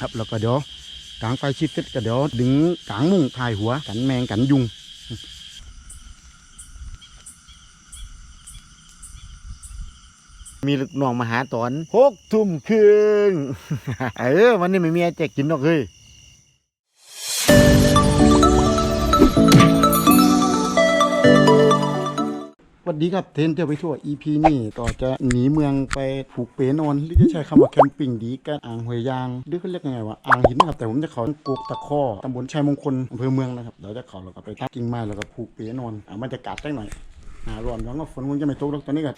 ครับแล้วก็เดี๋ยวกลางไฟชิดเสร็จก็เดี๋ยวดึงกลางมุ้งถ่ายหัวกันแมงกันยุงมีลูกน้องมาหาตอนหกทุ่มครึ่งเออวันนี้ไม่มีอะไรแจกกินหรอกเฮ้ย วัสดีครับเทนเที่ยวไปทั่ว EP นี่ก็จะหนีเมืองไปผูกเปนอนหรือจะใช้คำว่าแคมปิ้งดีกันอ่างหวยยางหรือเขาเรียกยังไงวะอ่างหินนะครับแต่ผมจะเขากกตะข้อตำบลชัยมงคลอำเภอเมืองนะครับเดี๋ยวจะขาแล้วก็ไปตัดกิ่งไม้แล้วก็ผูกเปนอนอ่ามันจะกัดได้หน่อยหาร้อนหวังว่าฝนคงจะไม่ตกหรอกตอนนี้ก็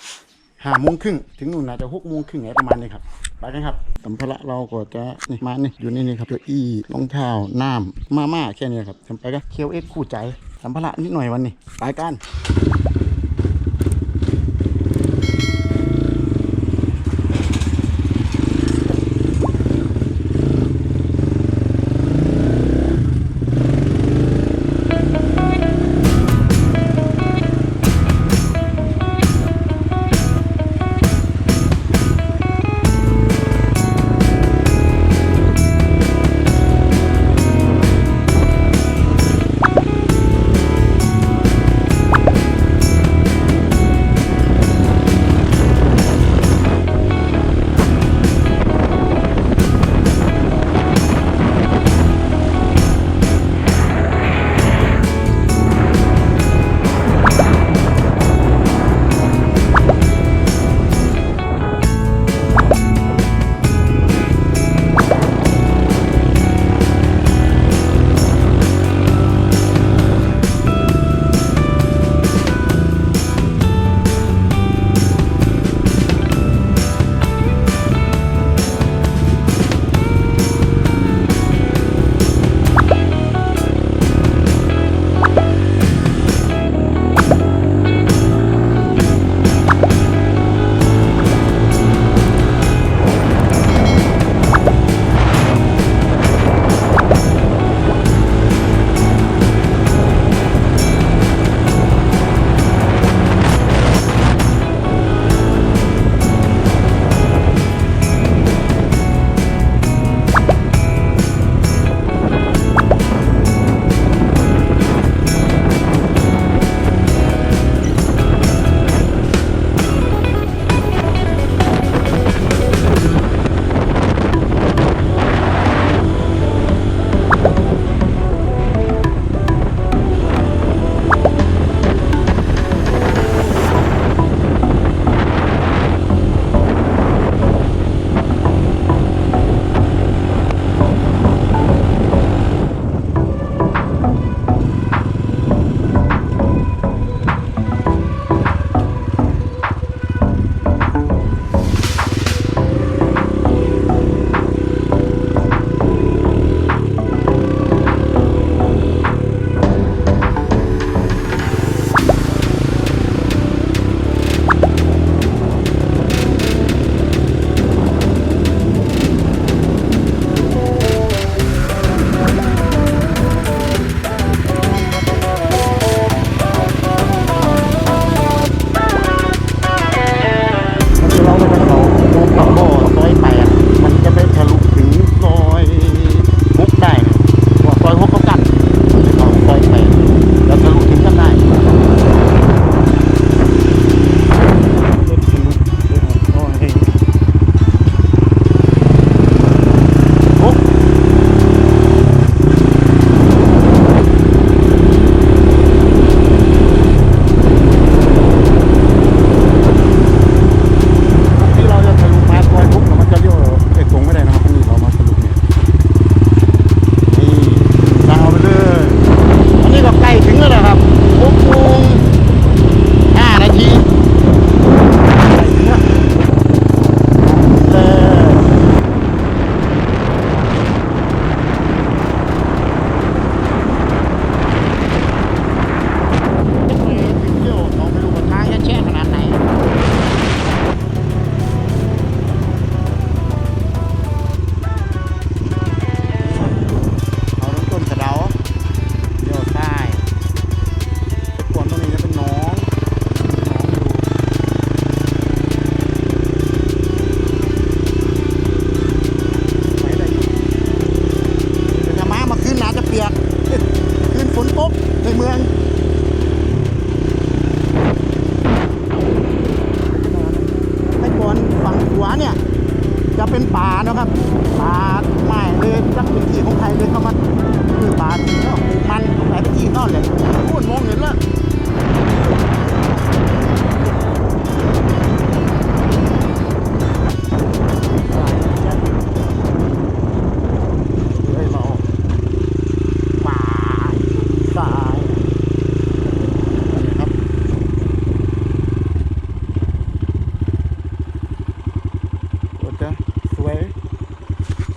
ห้าโมงครึ่งถึงนู่นน่าจะหกโมงครึ่งอะไรประมาณนี้ครับไปกันครับสัมภาระเราก็จะนี่มานี่อยู่นี่นี่ครับเก้าอี้รองเท้าน้ำมาม่าแค่นี้ครับทำไปกันเคียวเอ็กคู่ใจสัมภาระนิดหน่อยวันนี้ไปกัน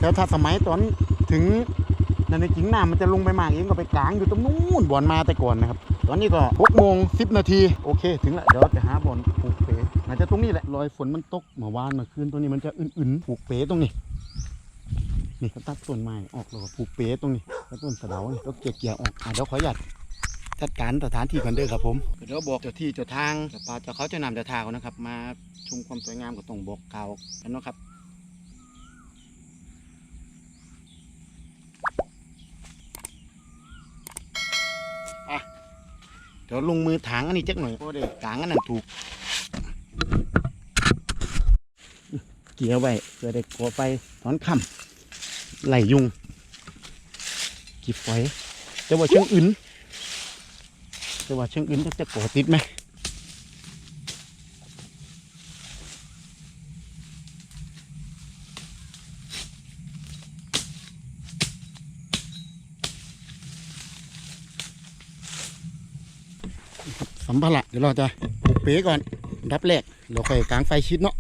แล้วถ้าสมัยตอนถึงนั่นในจริงน้ำมันจะลงไปมากเองก็ไปกลางอยู่ตรงนู้นบ่อนมาแต่ก่อนนะครับ ตอนนี้ก็6โมง10นาทีโอเค ถึงละเดี๋ยวจะหาบ่อนปลูกเป๋น่าจะตรงนี้แหละรอยฝนมันตกเมื่อวานเมื่อคืนตรงนี้มันจะอื่นๆปลูกเป๋ตรงนี้นี่ตัดต้นไม้ออกแล้วก็ปลูกเป๋ตรงนี้แล้วต้นสะเดานี่แล้วเกี่ยเกี่ยออกอะเดี๋ยวขออนุญาตจัดการสถานที่กันเด้อครับผมเดี๋ยวบอกเจ้าที่เจ้าทางเจ้าป่าเจ้าเขาเจ้านำเจ้าทางนะครับ มาชมความสวยงามก็ต้องบอกกล่ากันนะครับ เดี๋ยวลงมือถางอันนี้จักหน่อยเพราะเด็กถางอันนั้นถูก เกี่ยวไว้เพื่อได้ก่อไปตอนค่ำไหลยุงกีบไฟแต่ว่าเชิงอื่นแต่ว่าเชิงอื่นจะจะก่อติดไหม มภาระเดี๋ยวเราจะปลูกเป๊ก่อนอันดับแรกเราค่อยกางไฟชิดเนาะ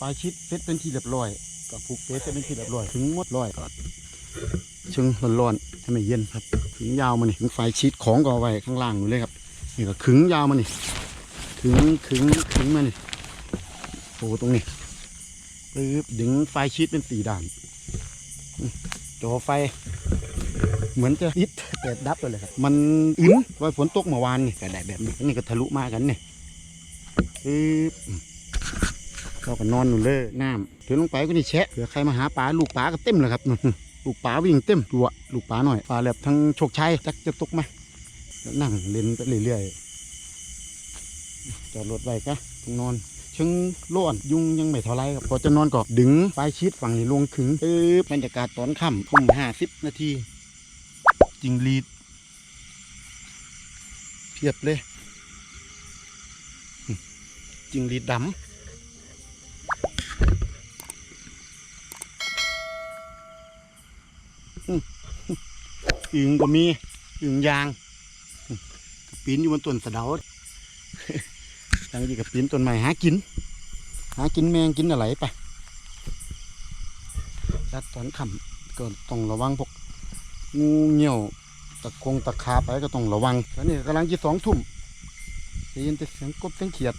ปลายชิดเสร็จเป็นที่เรียบร้อยก็ผูกเป๊เสร็จเป็นที่เรียบร้อยถึงหมดร้อยก็ชึงร้อนๆให้มันเย็นครับขึงยาวมานี่ถึงไฟชิดของก็เอไว้ข้างล่างอยู่เลยครับนี่ก็ขึงยาวมานี่ขึงขึงขึงมานี่โอ้ตรงนี้ปึ๊บดึงไฟชิดเป็นสี่ด่านจอไฟ เหมือนจะอิดแต่ดับไปเลยครับ มันอินไว้ฝนตกเมื่อวานนี่ก็ได้แบบนี้นนี้ก็ทะลุมากันเนี่ยปึ๊บ เราก็นอนอยู่เลยน้ำถึงลงไปก็นี่แชะเผื่อใครมาหาปลาลูกปลาก็เต็มเลยครับนลูกปลาวิ่งเต็มตัวลูกปลาหน่อยปลาแหลบทั้งโชคชัยจักจะตกไหมแล้วนั่งเล่นไปเรื่อยๆจอดรถไว้ก็ต้องนอนเชิงร้อนยุงยังไม่เท่าไรครับพอจะนอนก็ดึงไฟชิดฝั่งนี้ลงขึงปึ๊บบรรยากาศตอนค่ำทุ่มห้าสิบนาทีจิงลีดเพียบเลยจิงลีดดำ อึงก็มีอึงยางปีนอยู่บนต้นสะเดาทางนี้กับปีนต้นไม้หากิน หากินแมงกินอะไรไปจัดตอนค่ำก็ต้องระวังพวกงูเงี้ยวตะคงตะขาไปก็ต้องระวังตอนนี้กำลังจะสองทุ่มได้ยินแต่เสียงกบเสียงเขียด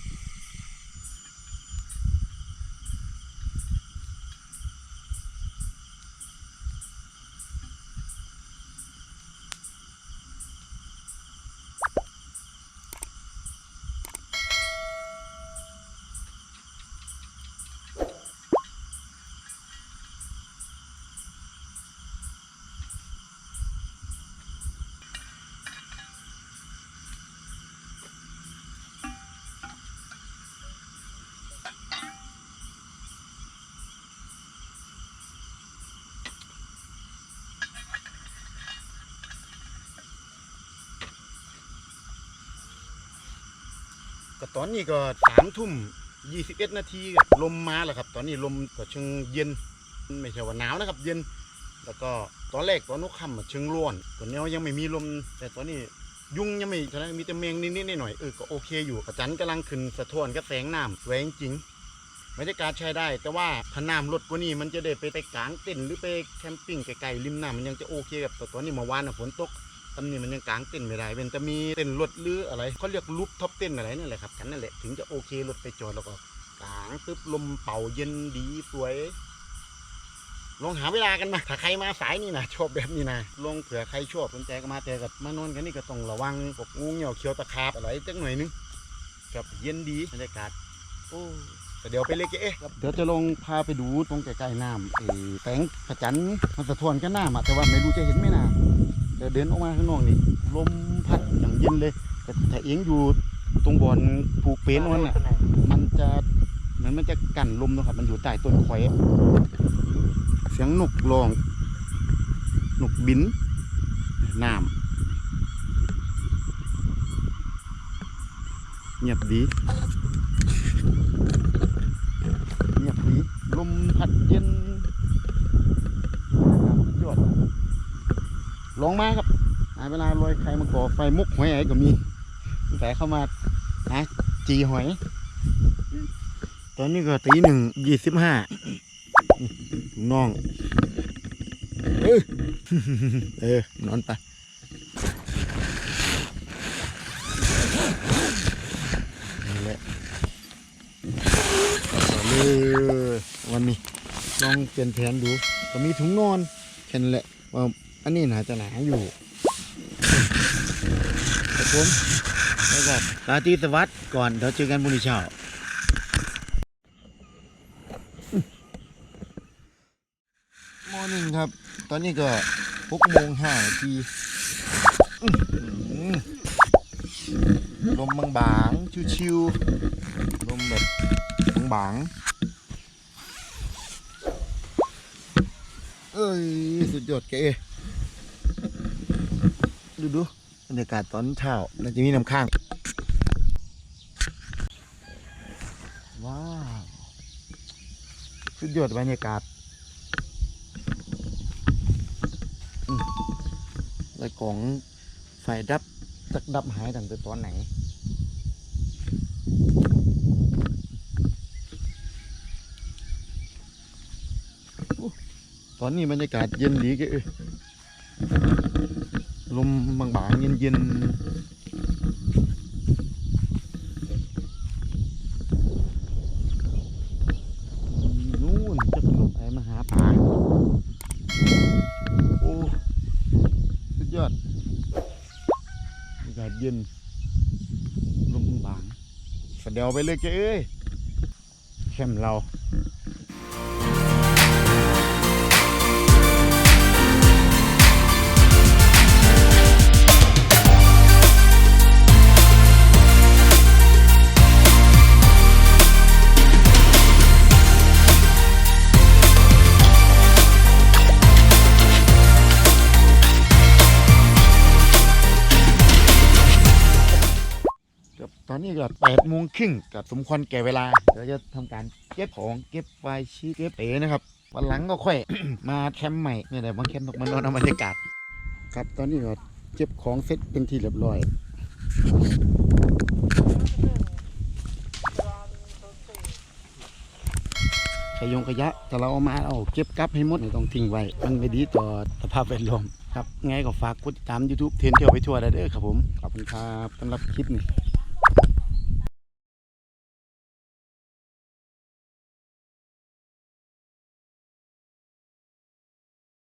ก็ตอนนี้ก็สามทุ่มยี่สิบเอ็ดนาทีก็ลมมาแล้วครับ ตอนนี้ลมก็เชิงเย็น ไม่ใช่ว่าหนาวนะครับ เย็น แล้วก็ตอนแรกตอนนกค่ำเชิงร้อนก่อนแนวยังไม่มีลม แต่ตอนนี้ยุงยังไม่ฉะนั้นมีแต่แมงนิดๆหน่อยๆเออก็โอเคอยู่กระจันกำลังขึ้นสะท้อนกับแสงน้ำแสงจริงบรรยากาศใช้ได้ แต่ว่าถ้าน้ำลดกว่านี้มันจะได้ไปไปกลางเต็นท์หรือไปแคมปิ้งไกลๆริมน้ำมันยังจะโอเคกับแต่ตอนนี้เมื่อวานฝนตก ตำนี้มันยังกลางเต้นไม่ได้เป็นจะมีเต้นรถหรืออะไรเขาเรียกรูปท็อปเต้นอะไรนี่แหละครับกันนั่นแหละถึงจะโอเครถไปจอดแล้วก็กลางปึ๊บลมเป่าเย็นดีสวยลองหาเวลากันมา ถ้าใครมาสายนี่นะชอบแบบนี้นะลองเผื่อใครชอบสนใจก็มาแต่กับมานอนกันนี่ก็ต้องระวังพวกงูเหี่ยวเขียวตะขาบอะไรจักหน่อยนึงกับเย็นดีบรรยากาศโอ้แต่เดี๋ยวไปเล็กเอ๊ะเดี๋ยวจะลองพาไปดูตรงใกล้ๆน้ำไอ้แสงพระจันมันสะท้อนกันน้ำอะแต่ว่าไม่รู้จะเห็นไหมนะ เดี๋ยวเดินออกมาข้างนอกนี่ลมพัดอย่างเย็นเลย แต่ถ้าเองอยู่ตรงบ่อนผูกเปนวันน่ะมันจะเหมือนมันจะกันลมนะครับ มันอยู่ใต้ต้นข่อยเสียงนกร้องนกบินน้ำเงียบดีเงียบดีลมพัดเย็นสุดยอด ลองมาครับหาเวลาลอยใครมาก่อไฟมุกหอยไอ้ก็มีแต่เข้ามาหาจีหอย ตอนนี้ก็ตีหนึ่งยี่สิบห้าน้อง เออเออนอนไปนี่แหละเลยวันนี้ลองเปลี่ยนแผนดูก็มีถุงนอนแค่นั้นแหละว่า อันนี้น่าจะหนาอยู่ครับผมแล้วก็ตาตีสวัสดิ์ก่อนเดี๋ยวเจอกันพรุ่งนี้เช้ามอนิ่งครับ ตอนนี้ก็หกโมงห้านาทีอื้อหือลมบางๆชิวๆลมแบบบางๆเอ้ย สุดยอดแก ดูดูบรรยากาศตอนเช้าน่าจะมีน้ำข้าง ว้าวสุดยอดบรรยากาศแล้วของไฟดับจักดับหายตั้งแต่ตอนไหนอตอนนี้บรรยากาศเย็นดีแกเอ้ย ลมบางๆเย็นๆนู่นจะลมไอ้มาหาปลาโอ้สุดยอดอากาศเย็นลมบางสะเดวไปเลยแกเอ้ยแคมเรา นนี้ก็แปดโมงครึ่งกับสมควรแก่เวลาเดี๋ยวจะทำการเก็บของเก็บไฟชีเก็บเต๋นะครับวันหลังก็ค่อย มาแคมป์ใหม่เนี่ยแหละมาแคมป์ตกมานอนเอาบรรยากาศ ครับตอนนี้ก็เก็บของเสร็จเป็นที่เรียบร้อยขยงขยะแต่เราเอามาเอาเก็บกลับให้หมดไม่ต้องทิ้งไว้ มันไม่ดีต่อสภาพแวดล้อมครับไงก็ฝากกดติดตาม YouTube เทนเที่ยวไปทั่วได้เด้อครับผม ขอบคุณครับสำหรับคลิปนี้